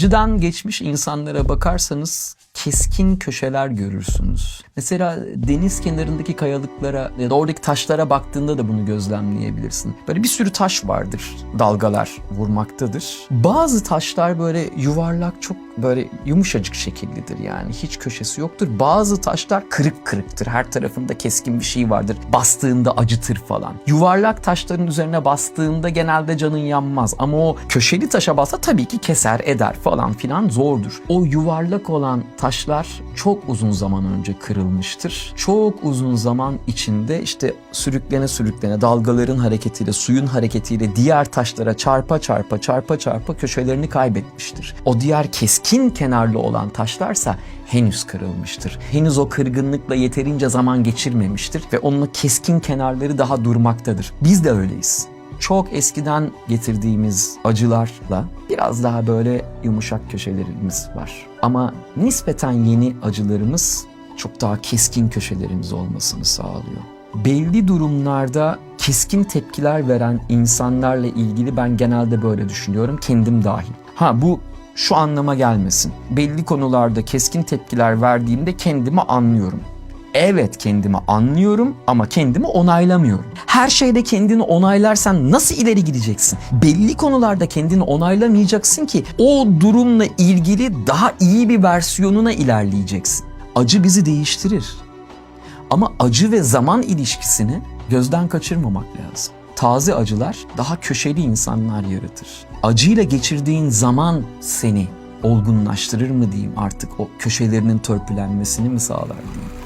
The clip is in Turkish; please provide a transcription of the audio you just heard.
Acıdan geçmiş insanlara bakarsanız keskin köşeler görürsünüz. Mesela deniz kenarındaki kayalıklara ya da oradaki taşlara baktığında da bunu gözlemleyebilirsin. Böyle bir sürü taş vardır. Dalgalar vurmaktadır. Bazı taşlar böyle yuvarlak çok böyle yumuşacık şekillidir yani. Hiç köşesi yoktur. Bazı taşlar kırık kırıktır. Her tarafında keskin bir şey vardır. Bastığında acıtır falan. Yuvarlak taşların üzerine bastığında genelde canın yanmaz. Ama o köşeli taşa bassa tabii ki keser eder falan filan zordur. O yuvarlak olan taşlar çok uzun zaman önce kırılmıştır. Çok uzun zaman içinde işte sürüklene sürüklene dalgaların hareketiyle, suyun hareketiyle diğer taşlara çarpa çarpa çarpa çarpa köşelerini kaybetmiştir. O diğer keskin kenarlı olan taşlarsa henüz kırılmıştır. Henüz o kırgınlıkla yeterince zaman geçirmemiştir ve onun keskin kenarları daha durmaktadır. Biz de öyleyiz çok eskiden getirdiğimiz acılarla biraz daha böyle yumuşak köşelerimiz var. Ama nispeten yeni acılarımız çok daha keskin köşelerimiz olmasını sağlıyor. Belli durumlarda keskin tepkiler veren insanlarla ilgili ben genelde böyle düşünüyorum, kendim dahil. Ha bu şu anlama gelmesin. Belli konularda keskin tepkiler verdiğimde kendimi anlıyorum. Evet kendimi anlıyorum ama kendimi onaylamıyorum. Her şeyde kendini onaylarsan nasıl ileri gideceksin? Belli konularda kendini onaylamayacaksın ki o durumla ilgili daha iyi bir versiyonuna ilerleyeceksin. Acı bizi değiştirir. Ama acı ve zaman ilişkisini gözden kaçırmamak lazım. Taze acılar daha köşeli insanlar yaratır. Acıyla geçirdiğin zaman seni olgunlaştırır mı diyeyim artık o köşelerinin törpülenmesini mi sağlar diyeyim.